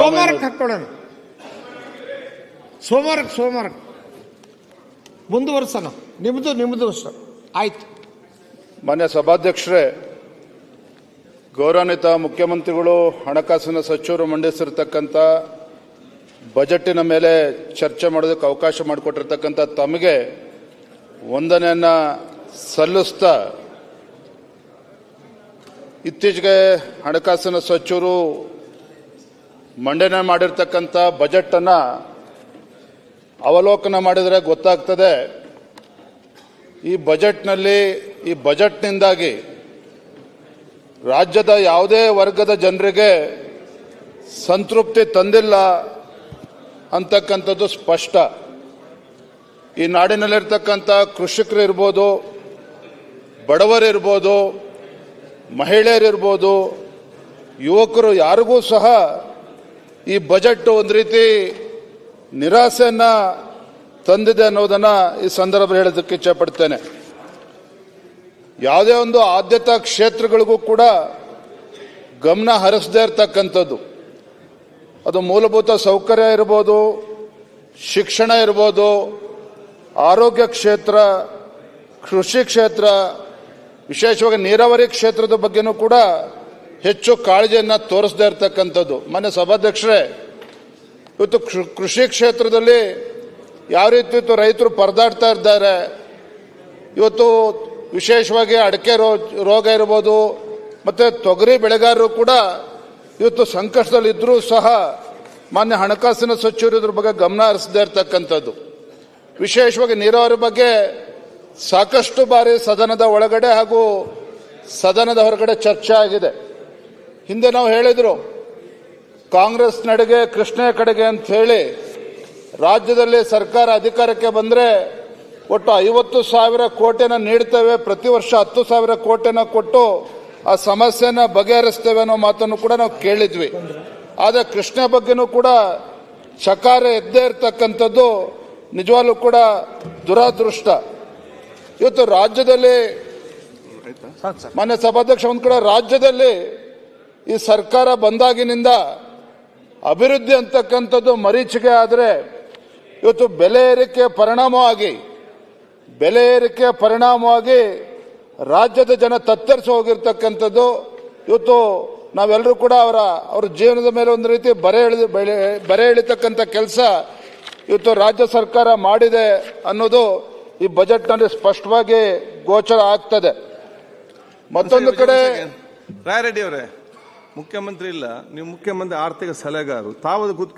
ಸೋಮವಾರಕ್ಕೆ ಹಾಕೊಳ್ಳೋಣ ಸೋಮವಾರಕ್ಕೆ ಸೋಮವಾರಕ್ಕೆ. ಮುಂದುವರ್ಸೋಣ ನಿಮ್ಮದು ನಿಮ್ಮದು ಸರ್ ಆಯ್ತು. ಮಾನ್ಯ ಸಭಾಧ್ಯಕ್ಷರೇ ಗೌರವಾನ್ವಿತ ಮುಖ್ಯಮಂತ್ರಿಗಳು, ಹಣಕಾಸಿನ ಸಚಿವರು ಮಂಡಿಸಿರ್ತಕ್ಕಂಥ ಬಜೆಟಿನ ಮೇಲೆ ಚರ್ಚೆ ಮಾಡೋದಕ್ಕೆ ಅವಕಾಶ ಮಾಡಿಕೊಟ್ಟಿರ್ತಕ್ಕಂಥ ತಮಗೆ ವಂದನೆಯನ್ನು ಸಲ್ಲಿಸ್ತಾ ಇತ್ತೀಚೆಗೆ ಹಣಕಾಸಿನ ಸಚಿವರು ಮಂಡನೆ ಮಾಡಿರ್ತಕ್ಕಂಥ ಬಜೆಟನ್ನು ಅವಲೋಕನ ಮಾಡಿದರೆ ಗೊತ್ತಾಗ್ತದೆ. ಈ ಬಜೆಟ್ನಲ್ಲಿ, ಈ ಬಜೆಟ್ನಿಂದಾಗಿ ರಾಜ್ಯದ ಯಾವುದೇ ವರ್ಗದ ಜನರಿಗೆ ಸಂತೃಪ್ತಿ ತಂದಿಲ್ಲ ಅಂತಕ್ಕಂಥದ್ದು ಸ್ಪಷ್ಟ. ಈ ನಾಡಿನಲ್ಲಿರ್ತಕ್ಕಂಥ ಕೃಷಿಕರು ಇರ್ಬೋದು ಬಡವರಿರ್ಬೋದು ಮಹಿಳೆಯರಿರ್ಬೋದು ಯುವಕರು ಯಾರಿಗೂ ಸಹ ಈ ಬಜೆಟ್ ಒಂದು ರೀತಿ ನಿರಾಸೆಯನ್ನ ತಂದಿದೆ ಅನ್ನೋದನ್ನ ಈ ಸಂದರ್ಭ ಹೇಳೋದಕ್ಕೆ ಇಚ್ಛೆಪಡ್ತೇನೆ ಯಾವುದೇ ಒಂದು ಆದ್ಯತಾ ಕ್ಷೇತ್ರಗಳಿಗೂ ಕೂಡ ಗಮನ ಹರಿಸದೇ ಇರತಕ್ಕಂಥದ್ದು. ಅದು ಮೂಲಭೂತ ಸೌಕರ್ಯ ಇರ್ಬೋದು, ಶಿಕ್ಷಣ ಇರ್ಬೋದು, ಆರೋಗ್ಯ ಕ್ಷೇತ್ರ, ಕೃಷಿ ಕ್ಷೇತ್ರ, ವಿಶೇಷವಾಗಿ ನೀರಾವರಿ ಕ್ಷೇತ್ರದ ಬಗ್ಗೆನೂ ಕೂಡ ಹೆಚ್ಚು ಕಾಳಜಿಯನ್ನು ತೋರಿಸದೇ ಇರತಕ್ಕಂಥದ್ದು. ಮೊನ್ನೆ ಸಭಾಧ್ಯಕ್ಷರೇ, ಇವತ್ತು ಕೃಷಿ ಕ್ಷೇತ್ರದಲ್ಲಿ ಯಾವ ರೀತಿ ರೈತರು ಪರದಾಡ್ತಾ ಇದ್ದಾರೆ, ಇವತ್ತು ವಿಶೇಷವಾಗಿ ಅಡಕೆ ರೋ, ರೋಗ ಇರ್ಬೋದು, ಮತ್ತು ತೊಗರಿ ಬೆಳೆಗಾರರು ಕೂಡ ಇವತ್ತು ಸಂಕಷ್ಟದಲ್ಲಿದ್ದರೂ ಸಹ ಮಾನ್ಯ ಹಣಕಾಸಿನ ಸಚಿವರು ಇದ್ರ ಬಗ್ಗೆ ಗಮನ ಹರಿಸದೇ ಇರತಕ್ಕಂಥದ್ದು. ವಿಶೇಷವಾಗಿ ನೀರಾವರಿ ಬಗ್ಗೆ ಸಾಕಷ್ಟು ಬಾರಿ ಸದನದ ಒಳಗಡೆ ಹಾಗೂ ಸದನದ ಹೊರಗಡೆ ಚರ್ಚೆ ಆಗಿದೆ. ಹಿಂದೆ ನಾವು ಹೇಳಿದ್ರು ಕಾಂಗ್ರೆಸ್ ನಡೆಗೆ ಕೃಷ್ಣ ಕಡೆಗೆ ಅಂತ ಹೇಳಿ ರಾಜ್ಯದಲ್ಲಿ ಸರ್ಕಾರ ಅಧಿಕಾರಕ್ಕೆ ಬಂದರೆ ಒಟ್ಟು ಐವತ್ತು ಸಾವಿರ ಕೋಟಿನ ನೀಡ್ತೇವೆ ಪ್ರತಿ ವರ್ಷ ಹತ್ತು ಸಾವಿರ ಕೋಟಿನ ಕೊಟ್ಟು ಆ ಸಮಸ್ಯೆನ ಬಗೆಹರಿಸ್ತೇವೆ ಅನ್ನೋ ಮಾತನ್ನು ಕೂಡ ನಾವು ಕೇಳಿದ್ವಿ. ಆದರೆ ಕೃಷ್ಣ ಬಗ್ಗೆನೂ ಕೂಡ ಚಕಾರ ಎದ್ದೇ ಇರತಕ್ಕಂಥದ್ದು ನಿಜವಾಗ್ಲೂ ಕೂಡ ದುರಾದೃಷ್ಟ. ಇವತ್ತು ರಾಜ್ಯದಲ್ಲಿ ಮಾನ್ಯ ಸಭಾಧ್ಯಕ್ಷ ಒಂದು ಕಡೆ ರಾಜ್ಯದಲ್ಲಿ ಈ ಸರ್ಕಾರ ಬಂದಾಗಿನಿಂದ ಅಭಿವೃದ್ಧಿ ಅಂತಕ್ಕಂಥದ್ದು ಮರೀಚಿಕೆ ಆದರೆ ಇವತ್ತು ಬೆಲೆ ಏರಿಕೆ ಪರಿಣಾಮವಾಗಿ ಬೆಲೆ ಏರಿಕೆ ಪರಿಣಾಮವಾಗಿ ರಾಜ್ಯದ ಜನ ತತ್ತರಿಸಿ ಹೋಗಿರ್ತಕ್ಕಂಥದ್ದು ಇವತ್ತು ನಾವೆಲ್ಲರೂ ಕೂಡ ಅವರ ಅವ್ರ ಜೀವನದ ಮೇಲೆ ಒಂದು ರೀತಿ ಬರೆ ಎಳೆದು ಬೆಳೆ ಬರೆ ಎಳಿತಕ್ಕಂಥ ಕೆಲಸ ಇವತ್ತು ರಾಜ್ಯ ಸರ್ಕಾರ ಮಾಡಿದೆ ಅನ್ನೋದು ಈ ಬಜೆಟ್ನಲ್ಲಿ ಸ್ಪಷ್ಟವಾಗಿ ಗೋಚರ ಆಗ್ತದೆ. ಮತ್ತೊಂದು ಕಡೆ ರಾಯರೆಡ್ಡಿ ಅವರೇ. ಮುಖ್ಯಮಂತ್ರಿ ಇಲ್ಲ ನೀವು ಮುಖ್ಯಮಂತ್ರಿ ಆರ್ಥಿಕ ಸಲಹೆಗಾರರು. ತಾವು ಕೂತ್